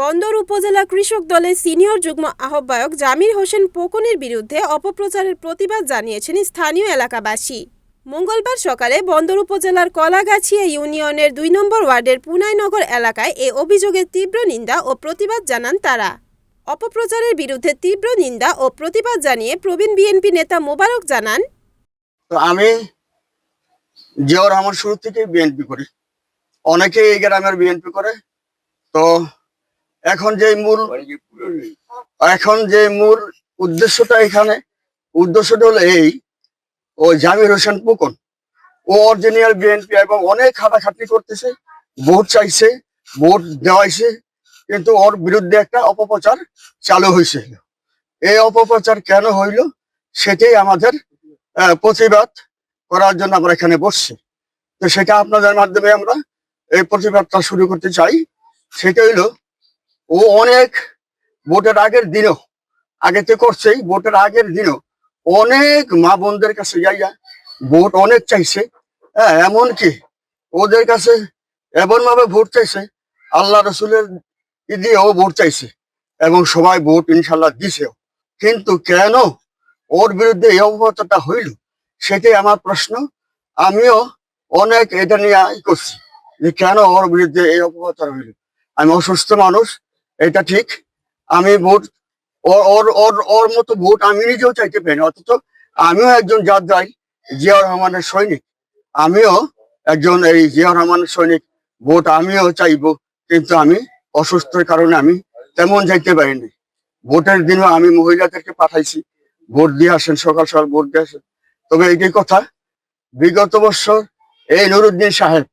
বন্দর উপজেলা কৃষক দলের সিনিয়র যুগ্ম আহ্বায়ক জামির হোসেন পোকনের বিরুদ্ধে অপপ্রচারের প্রতিবাদ জানিয়েছেন স্থানীয় এলাকাবাসী। মঙ্গলবার সকালে বন্দর উপজেলার কলাগাছিয়া ইউনিয়নের দুই নম্বর ওয়ার্ডের পুনাইনগর এলাকায় এ অভিযোগের তীব্র নিন্দা ও প্রতিবাদ জানান তারা। অপপ্রচারের বিরুদ্ধে তীব্র নিন্দা ও প্রতিবাদ জানিয়ে প্রবীণ বিএনপি নেতা মোবারক জানান, তো আমি জিয়াউর রহমান শুরু থেকে বিএনপি করি। অনেকে এই গ্রামের বিএনপি করে। তো এখন যে মূল এখন যে মূল উদ্দেশ্যটা এখানে উদ্দেশ্যটা হলো এই ও জামির হোসেন পুকন ও অরিজিনাল বিএনপি এবং অনেক খাটাখাটি করতেছে ভোট চাইছে ভোট দেওয়াইছে কিন্তু ওর বিরুদ্ধে একটা অপপ্রচার চালু হয়েছে এই অপপ্রচার কেন হইল? সেটাই আমাদের প্রতিবাদ করার জন্য আমরা এখানে বসছি। তো সেটা আপনাদের মাধ্যমে আমরা এই প্রতিবাদটা শুরু করতে চাই। সেটা হইল ও অনেক ভোটের আগের দিনও আগেতে করছেই, ভোটের আগের দিনও অনেক মা বোনদের কাছে যাইয়া ভোট অনেক চাইছে। হ্যাঁ এমনকি ওদের কাছে এমন ভাবে ভোট চাইছে, আল্লাহ রসুলের দিয়েও ভোট চাইছে এবং সবাই ভোট ইনশাল্লাহ দিছেও। কিন্তু কেন ওর বিরুদ্ধে এই অবগতটা হইল, সেটাই আমার প্রশ্ন। আমিও অনেক এটা নিয়ে করছি যে কেন ওর বিরুদ্ধে এই অপপ্রচার হইল। আমি অসুস্থ মানুষ এটা ঠিক। আমি ভোট, ওর ওর ওর মতো ভোট আমি নিজেও চাইতে পারি অথচ আমিও একজন যাত্রাই জিয়া রহমানের সৈনিক। আমিও একজন এই জিয়া রহমানের সৈনিক, ভোট আমিও চাইব, কিন্তু আমি অসুস্থের কারণে আমি তেমন যাইতে পারিনি। ভোটের দিনও আমি মহিলাদেরকে পাঠাইছি, ভোট দিয়ে আসেন, সকাল সকাল ভোট দিয়ে আসেন। তবে এইটাই কথা, বিগত বছর এই নুরুদ্দিন সাহেব,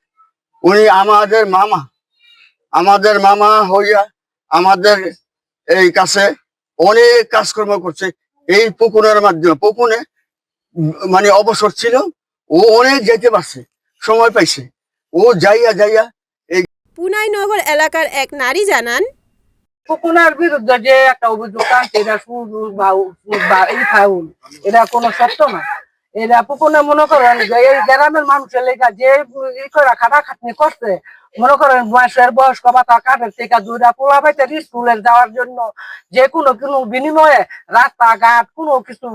উনি আমাদের মামা আমাদের মামা হইয়া আমাদের এই কাছে অনেক কাজকর্ম করছে। এই পুকুনের মাধ্যমে পুকুনে মানে অবসর ছিল ও অনেক যেতে পারছে সময় পাইছে। ও যাইয়া যাইয়া পুনাইনগর এলাকার এক নারী জানান ফুকুনার বিরুদ্ধে যে একটা অভিযোগ আনছে এটা শুধু বা- বা- এই ফাউল এটা কোনো সত্য না। এটা পুকুনে মনে করেন যে এই গ্রামের মানুষের লেখা যে ই করে খাটাখাটনি করছে, মনে করেন বয়সের বয়স্ক ভাতা কাঠের থেকে দুইটা পোলা পাইতে স্কুলে যাওয়ার জন্য যে কোনো কোনো বিনিময়ে রাস্তাঘাট, কোনো কিছু,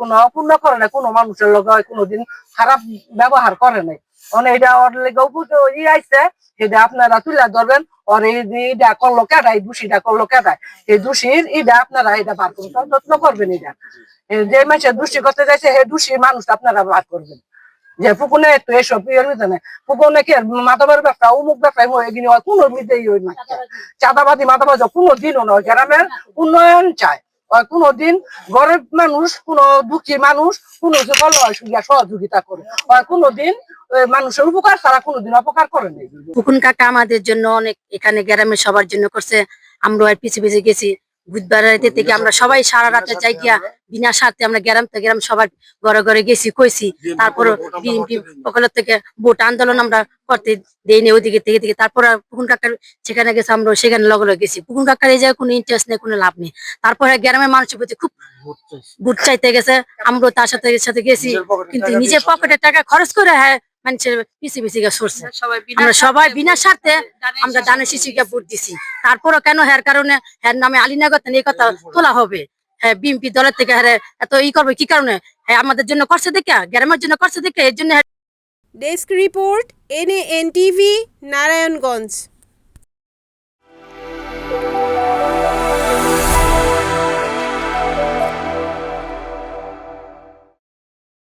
কোনো অপূর্ণ করে না কোনো মানুষের লোক কোনোদিন খারাপ ব্যবহার করে নাই। মানে এটা ওর লেগে ই আইছে সেটা আপনারা তুলে ধরবেন আর এই যে এটা করল কেটাই দোষীটা করল কেটাই এই দোষীর এটা আপনারা এটা বার করবেন যত্ন করবেন এটা। যে মানুষের দোষী করতে যাইছে সেই দোষী মানুষ আপনারা বার করবেন। যে ফুকুনে একটু এসব ইয়ের মধ্যে নেই ফুকুনে কি মাদকের ব্যবসা অমুক ব্যবসায় এগিয়ে হয় কোনো মিদেই ওই না। চাঁদাবাদি মাদাবাজ কোনো দিনও নয় গ্রামের উন্নয়ন চায়। কোনোদিন গরিব মানুষ, কোন দুঃখী মানুষ, কোন সহযোগিতা করে। কোনোদিন মানুষের উপকার ছাড়া কোনোদিন অপকার করে নেই। কাকা আমাদের জন্য অনেক, এখানে গ্রামের সবার জন্য করছে। আমরা আর পিছিয়ে পিছিয়ে গেছি। বুধবার রাতে থেকে আমরা সবাই সারা রাতে যাই গিয়া বিনা স্বার্থে আমরা গ্রাম থেকে গ্রাম সবার ঘরে ঘরে গেছি কইছি। তারপর পকলের থেকে ভোট আন্দোলন আমরা করতে দেইনি ওইদিকে থেকে থেকে। তারপর পুকুন কাকার সেখানে গেছে আমরা সেখানে লগে লগে গেছি। পুকুন কাকার এই জায়গায় কোনো ইন্টারেস্ট নেই কোনো লাভ নেই। তারপরে গ্রামের মানুষের প্রতি খুব ভোট চাইতে গেছে আমরা তার সাথে সাথে গেছি। কিন্তু নিজের পকেটের টাকা খরচ করে হ্যাঁ মানুষের পিছিয়ে পিছিয়ে সরছে। আমরা সবাই বিনা স্বার্থে আমরা দানের শিশুকে ভোট দিছি। তারপরও কেন হ্যার কারণে হ্যার নামে আলিনাগত এই কথা তোলা হবে? হ্যাঁ বিএনপি দলের থেকে হ্যাঁ এত ই করবে কি কারণে? হ্যাঁ আমাদের জন্য করছে দেখে গ্রামের জন্য করছে দেখে এর জন্য desk report NAN TV Narayanganj.